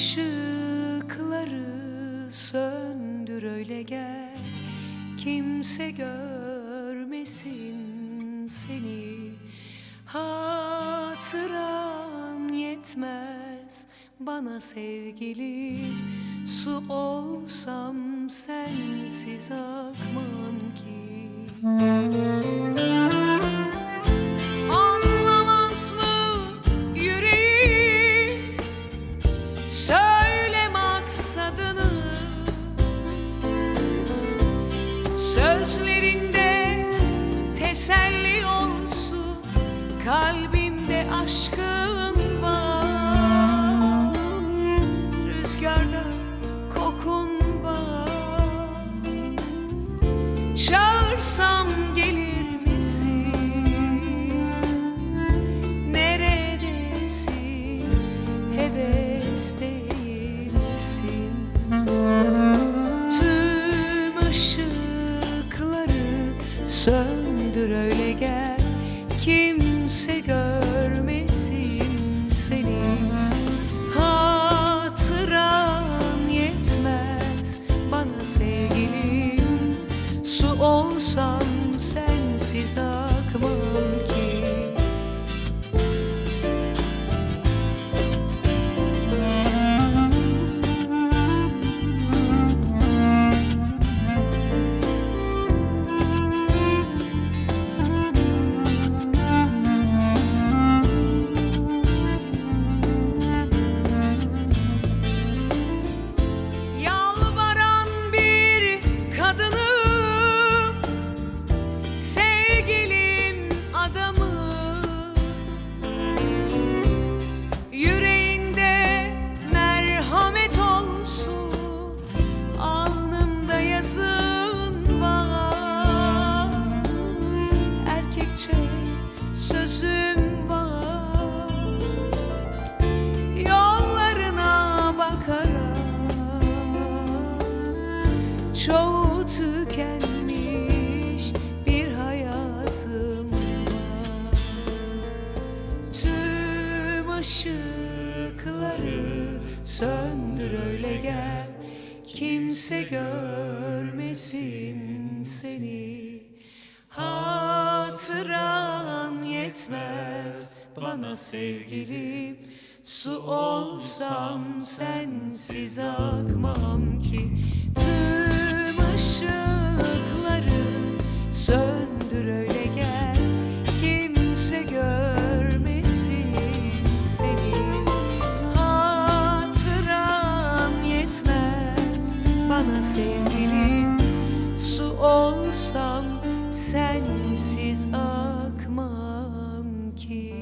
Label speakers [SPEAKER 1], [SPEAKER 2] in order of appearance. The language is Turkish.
[SPEAKER 1] ışıkları söndür öyle gel. Kimse görmesin seni. Hatıran yetmez bana sevgilim. Su olsam sensiz akmam Kalbimde aşkın var Rüzgarda kokun var. Çağırsam Kimse görmesin seni. Hatıran yetmez bana sevgilim. Su olsam sensiz akmam Çoğu tükenmiş bir hayatım var. Tüm ışıkları söndür öyle gel. Kimse görmesin seni. Hatıran yetmez bana sevgilim. Su olsam sensiz akmam ki. Tüm sana sevgilim Su olsam sensiz akmam ki.